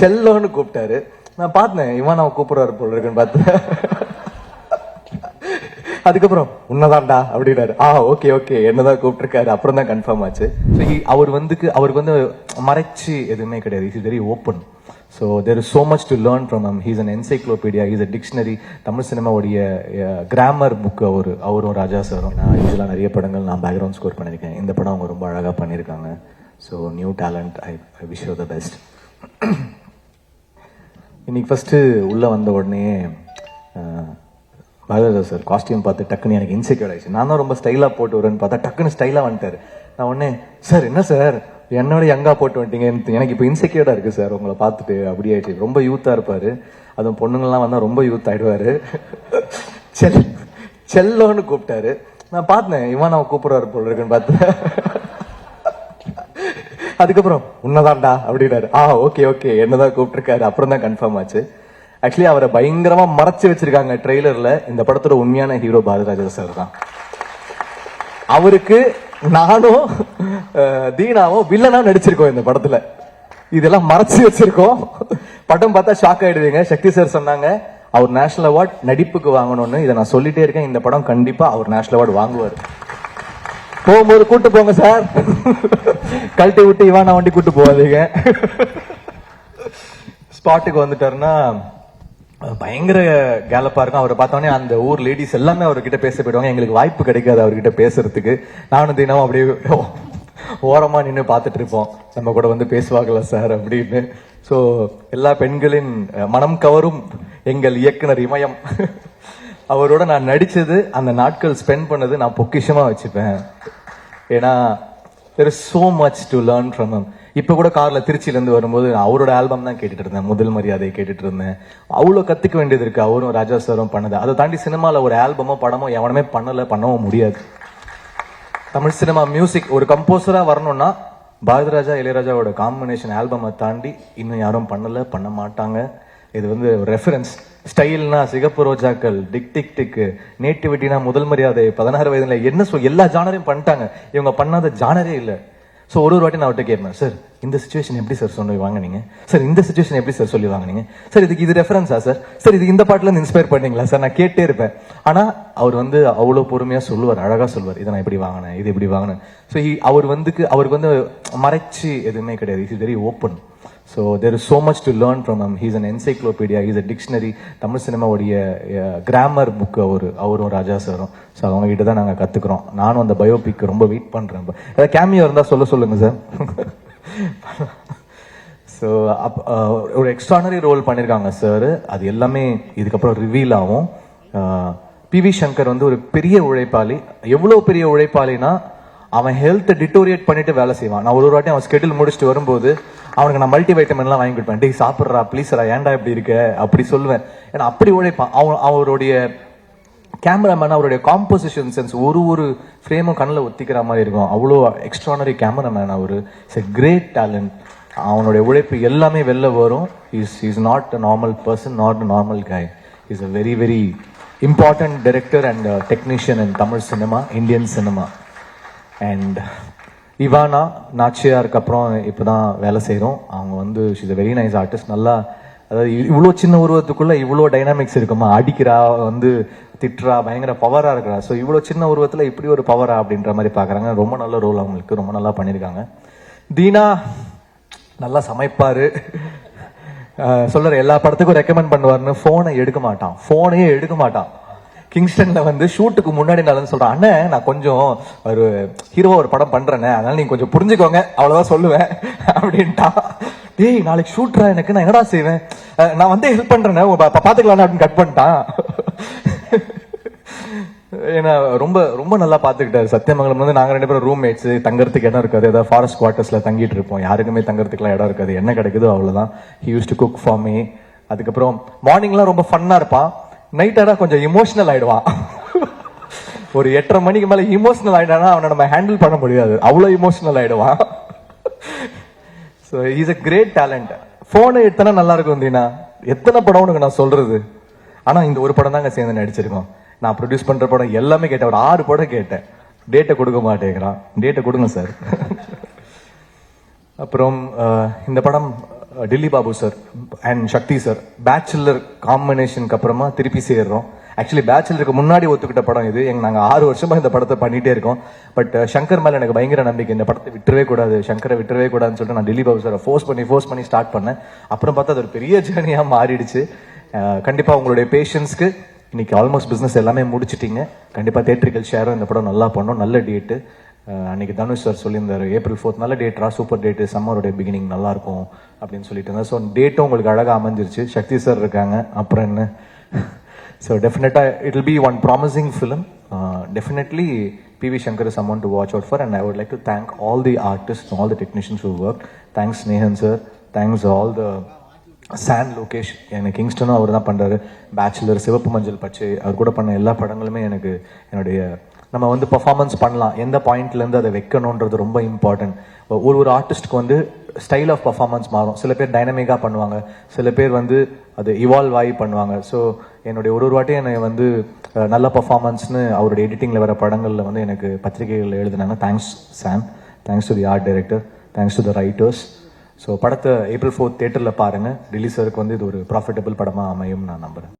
செல்லோன்னு கூப்பிட்டாரு. நான் பார்த்தேன் இவன் அவன் கூப்பிடுறாரு போல இருக்குன்னு பார்த்தேன் அதுக்கப்புறம் உன்னதான்டா அப்படின்னாரு. ஆ ஓகே ஓகே என்னதான் கூப்பிட்டுருக்காரு அப்புறம் தான் கன்ஃபார்ம் ஆச்சு. ஸோ அவர் வந்துக்கு அவருக்கு வந்து மறைச்சு எதுவுமே கிடையாது. Is very open so there is so much to learn from um he's an encyclopedia he's a dictionary Tamil சினிமாவுடைய grammar book அவர் அவரும் ராஜா சாரும். நான் யூஸ்வலாக நிறைய படங்கள் நான் பேக்ரவுண்ட் ஸ்கோர் பண்ணியிருக்கேன். இந்த படம் அவங்க ரொம்ப அழகாக பண்ணியிருக்காங்க. So new talent I wish you the best இன்னைக்கு ஃபஸ்ட்டு உள்ளே வந்த உடனே பாரத சார் காஸ்டியூம் பார்த்து டக்குன்னு எனக்கு இன்செக்யூர் ஆயிடுச்சு. நான் தான் ரொம்ப ஸ்டைலாக போட்டு வருவேன்னு பார்த்தா டக்குன்னு ஸ்டைலாக வந்துட்டார். நான் உடனே சார் என்ன சார்? என்னோட யங்காக போட்டு வந்துட்டீங்க. எனக்கு- எனக்கு இப்போ இன்செக்யூர்டாக இருக்குது சார். உங்களை பார்த்துட்டு அப்படி ஆயிடுச்சு. ரொம்ப யூத்தாக இருப்பார். அதுவும் பொண்ணுங்கள்லாம் வந்தால் ரொம்ப யூத் ஆகிடுவார் செல் செல்லோன்னு கூப்பிட்டாரு. நான் பார்த்தேன் இவன் அவன் கூப்பிட்றாரு போல இருக்குன்னு பார்த்தேன். அதுக்கப்புறம் உன்னதான்டா அப்படின்னாரு. ஆ ஓகே ஓகே. என்னதான் கூப்பிட்டுருக்காரு. அப்புறம் தான் கன்ஃபார்ம் ஆச்சு. ஆக்சுவலி அவரை பயங்கரமா மறைச்சு வச்சிருக்காங்க ட்ரெய்லர்ல. இந்த படத்தோட உண்மையான ஹீரோ பாரதிராஜா சார் தான். அவருக்கு நானும் அஹ், தீனாவும் வில்லனா நடிச்சிருக்கோம் இந்த படத்துல. இதெல்லாம் மறைச்சு வச்சிருக்கோம். படம் பார்த்தா ஷாக் ஆயிடுவீங்க. சக்தி சார் சொன்னாங்க அவர் நேஷனல் அவார்ட் நடிப்புக்கு வாங்கணும்னு. இதை நான் சொல்லிட்டே இருக்கேன். இந்த படம் கண்டிப்பா அவர் நேஷனல் அவார்டு வாங்குவார். போகும்போது கூட்டு போங்க சார். கழட்டி விட்டு இவான வண்டி கூட்டு போகாதீங்க. ஸ்பாட்டுக்கு வந்துட்டாருன்னா பயங்கர கேலப்பா இருக்கும். அவரை பார்த்தோன்னே அந்த ஊர் லேடிஸ் எல்லாமே அவர்கிட்ட பேச போயிடுவாங்க. எங்களுக்கு வாய்ப்பு கிடைக்காது அவர்கிட்ட பேசுறதுக்கு. நானும் தினமும் அப்படியே ஓரமா நின்று பார்த்துட்டு இருப்போம். நம்ம கூட வந்து பேசுவாங்களா சார் அப்படின்னு. ஸோ எல்லா பெண்களின் மனம் கவரும் எங்கள் இயக்குனர் இமயம். அவரோட நான் நடிச்சது அந்த நாட்கள் ஸ்பெண்ட் பண்ணது நான் பொக்கிஷமா வச்சுப்பேன். ஏன்னா there is so much to learn from him இப்போ கூட கார்ல திருச்சியில இருந்து வரும்போது அவரோட ஆல்பம் தான் கேட்டுட்டு இருந்தேன். முதல் மரியாதை கேட்டுட்டு இருந்தேன். அவ்வளோ கத்துக்க வேண்டியது இருக்கு. அவரும் ராஜா சாரும் பண்ணது. அதை தாண்டி சினிமாவில் ஒரு ஆல்பமோ படமோ எவனுமே பண்ணல பண்ணவும் முடியாது. தமிழ் சினிமா மியூசிக் ஒரு கம்போசரா வரணும்னா பாரதிராஜா இளையராஜாவோட காம்பினேஷன் ஆல்பமை தாண்டி இன்னும் யாரும் பண்ணல பண்ண மாட்டாங்க. இது வந்து reference ஸ்டைல்னா Sigappu Rojakkal tick tick tick நேட்டிவிட்டினா Muthal Mariyathai பதினாறு வயதுல என்ன சொல் எல்லா ஜானரையும் பண்ணிட்டாங்க. இவங்க பண்ணாத ஜானரே இல்லை. ஸோ ஒரு ஒரு வாட்டி நான் அவர்கிட்ட கேட்பேன் சார் இந்த சுச்சுவேஷன் எப்படி சார்? சொல்லி வாங்கினீங்க சார் இந்த சுச்சுவேஷன் எப்படி சார்? சொல்லி வாங்குனீங்க சார் இதுக்கு இது ரெஃபரன்ஸா சார்? சார் இது இந்த பாட்டில் இருந்து இன்ஸ்பயர் பண்ணீங்களா? சார் நான் கேட்டே இருப்பேன். ஆனால் அவர் வந்து அவ்வளோ பொறுமையாக சொல்லுவார் அழகாக சொல்லுவார். இதை நான் இப்படி வாங்கினேன் இது இப்படி வாங்கினேன். ஸோ அவர் வந்துக்கு அவருக்கு வந்து மறைச்சு எதுவுமே கிடையாது. Is very open so there is so much to learn from um he's an encyclopedia he's a dictionary Tamil சினிமாவுடைய grammar book அவர் அவரும் ராஜா சாரும். ஸோ அவங்க கிட்ட தான் நாங்கள் கத்துக்கிறோம். நானும் அந்த பயோபிக் ரொம்ப வெயிட் பண்றேன். ஏதாவது கேமியோ இருந்தால் சொல்ல சொல்லுங்க சார் ஸோ அப் ஒரு எக்ஸ்ட்ரானரி ரோல் பண்ணியிருக்காங்க சார் அது எல்லாமே இதுக்கப்புறம் ரிவீல் ஆகும். பி வி சங்கர் வந்து ஒரு பெரிய உழைப்பாளி. எவ்வளோ பெரிய உழைப்பாளினா அவன் ஹெல்த்தை டிட்டோரியேட் பண்ணிட்டு வேலை செய்வான். நான் ஒரு ஒரு வாட்டி அவன் ஸ்கெடியூல் முடிச்சுட்டு வரும்போது அவனுக்கு நான் மல்டி வைட்டமின்லாம் வாங்கி கொடுப்பேன். டே சாப்பிட்றா ப்ளீஸ்ரா ஏன்டா இப்படி இருக்க? அப்படி சொல்லுவேன். ஏன்னா அப்படி உழைப்பான். அவன் அவருடைய கேமராமேன் அவருடைய காம்போசிஷன் சென்ஸ் ஒரு ஒரு ஃப்ரேமும் கண்ணில் ஒத்திக்கிற மாதிரி இருக்கும். அவ்வளோ எக்ஸ்ட்ரானரி கேமராமேன் அவர். இட்ஸ் எ கிரேட் டேலண்ட் அவனுடைய உழைப்பு எல்லாமே வெளில வரும். Is is not a normal person not a normal guy is a very very important director and technician in Tamil cinema Indian cinema and Ivana நாச்சியாருக்கு அப்புறம் இப்போ தான் வேலை செய்கிறோம் அவங்க வந்து she's a very nice artist நல்லா அதாவது இவ்வளோ சின்ன உருவத்துக்குள்ளே இவ்வளோ டைனாமிக்ஸ் இருக்குமா? அடிக்கிறா வந்து திட்டுறா பயங்கர பவராக இருக்கிறா. ஸோ இவ்வளோ சின்ன உருவத்தில் இப்படி ஒரு பவரா அப்படின்ற மாதிரி பார்க்குறாங்க ரொம்ப நல்ல ரோல் அவங்களுக்கு. ரொம்ப நல்லா பண்ணியிருக்காங்க. தீனா நல்லா சமைப்பார். சொல்கிற எல்லா படத்துக்கும் ரெக்கமெண்ட் பண்ணுவாருன்னு ஃபோனை எடுக்க மாட்டான். ஃபோனையே எடுக்க மாட்டான். கிங்ஸ்டன்ல வந்து ஷூட்டுக்கு முன்னாடி நான் சொல்றேன் அண்ணன் நான் கொஞ்சம் ஒரு ஹீரோவா ஒரு படம் பண்றேன்னு அதனால நீங்க கொஞ்சம் புரிஞ்சுக்கோங்க அவ்வளவுதான் சொல்லுவேன் அப்படின்ட்டா. டேய் நாளைக்கு ஷூட்ரா எனக்கு நான் என்னடா செய்வேன்? நான் வந்து ஹெல்ப் பண்றேன்னு உங்க பாத்துக்கலாம் அப்படின்னு கட் பண்ணிட்டான். ஏன்னா ரொம்ப ரொம்ப நல்லா பாத்துக்கிட்டாரு. சத்தியமங்கலம் வந்து நாங்க ரெண்டு பேரும் ரூம்மேட்ஸ் தங்கறதுக்கு இடம் இருக்காது. ஏதாவது ஃபாரஸ்ட் குவார்டர்ஸ்ல தங்கிட்டு இருப்போம். யாருக்குமே தங்கறதுக்குலாம் இடம் இருக்காது. என்ன கிடைக்குதோ அவ்வளவுதான். He use to cook for me அதுக்கப்புறம் மார்னிங்லாம் ரொம்ப ஃபன்னா இருப்பான். நைட் கொஞ்சம் இமோஷனல் ஆயிடுவான். ஒரு எட்டரை மணிக்கு மேலே இமோஷனல் ஆயிட்டானா அவனை நம்ம ஹேண்டில் பண்ண முடியாது. அவ்வளோ இமோஷனல் ஆயிடுவான். So is a great talent ஃபோனை எத்தனை நல்லா இருக்கும் தீனா. எத்தனை படம் உனக்கு நான் சொல்றது? ஆனால் இந்த ஒரு படம் தாங்க சேர்ந்து நடிச்சிருக்கோம். நான் ப்ரொடியூஸ் பண்ணுற படம் எல்லாமே கேட்டேன். ஒரு ஆறு படம் கேட்டேன். டேட்டை கொடுக்க மாட்டேங்கிறான். டேட்டை கொடுங்க சார் அப்புறம் இந்த படம் Dilli Babu sir and Sakthi sir Bachelor காம்பினேஷனுக்கு அப்புறமா திருப்பி சேர்றோம். ஆக்சுவலி பேச்சுலருக்கு முன்னாடி ஒத்துக்கிட்ட படம் இது. எங்க நாங்கள் ஆறு வருஷமா இந்த படத்தை பண்ணிட்டே இருக்கோம். பட் சங்கர் மேல எனக்கு பயங்கர நம்பிக்கை. இந்த படத்தை விட்டுறவே கூடாது. சங்கரை விட்டுறவே கூடாதுன்னு சொல்லிட்டு நான் டில்லி பாபு சாரை ஃபோர்ஸ் பண்ணி ஃபோர்ஸ் பண்ணி ஸ்டார்ட் பண்ணேன். அப்புறம் பார்த்தா அது ஒரு பெரிய ஜேர்னியா மாறிடுச்சு. கண்டிப்பாக கண்டிப்பா உங்களுடைய பேஷன்ஸ்க்கு இன்னைக்கு ஆல்மோஸ்ட் பிசினஸ் எல்லாமே முடிச்சிட்டீங்க. கண்டிப்பா தேட்டரிக்கல் ஷேரும் இந்த படம் நல்லா பண்ணோம். நல்ல டேட்டு அன்னைக்கு தனுஷ் சார் சொல்லியிருந்தாரு ஏப்ரல் ஃபோர்த் நல்ல டேட்ரா சூப்பர் டேட்டு சம்மருடைய பிகினிங் நல்லா இருக்கும் அப்படின்னு சொல்லிட்டு இருந்தார். ஸோ டேட்டும் உங்களுக்கு அழகாக அமைஞ்சிருச்சு. சக்தி சார் இருக்காங்க. அப்புறம் என்ன? ஸோ டெஃபினட்டாக it will be one promising film definitely P V Shankar is amount to watch out for and I would like to thank all the artist all the technicians who work thanks Snehan sir thanks all the Sam Lokesh எனக்கு கிங்ஸ்டனும் அவர் தான் பண்ணுறாரு bachelor சிவப்பு மஞ்சள் பச்சை அவர் கூட பண்ண எல்லா படங்களுமே எனக்கு என்னுடைய நம்ம வந்து பர்ஃபார்மன்ஸ் பண்ணலாம். எந்த பாயிண்ட்லேருந்து அதை வைக்கணுன்றது ரொம்ப இம்பார்ட்டன்ட் ஒரு ஒரு ஆர்டிஸ்ட்க்கு வந்து ஸ்டைல் ஆஃப் பர்ஃபார்மன்ஸ் மாறும். சில பேர் டைனமிக்காக பண்ணுவாங்க. சில பேர் வந்து அது இவால்வ் ஆகி பண்ணுவாங்க. ஸோ என்னுடைய ஒரு ஒரு வாட்டி என்னை வந்து நல்ல பர்ஃபார்மன்ஸ்னு அவருடைய எடிட்டிங்கில் வர படங்களில் வந்து எனக்கு பத்திரிகைகள் எழுதினாங்க. Thanks Sam thanks to the art director thanks to the writers so படத்தை ஏப்ரல் ஃபோர்த் தேட்டரில் பாருங்கள் ரிலீஸருக்கு வந்து இது ஒரு ப்ராஃபிட்டபிள் படமாக அமையும் நான் நம்புகிறேன்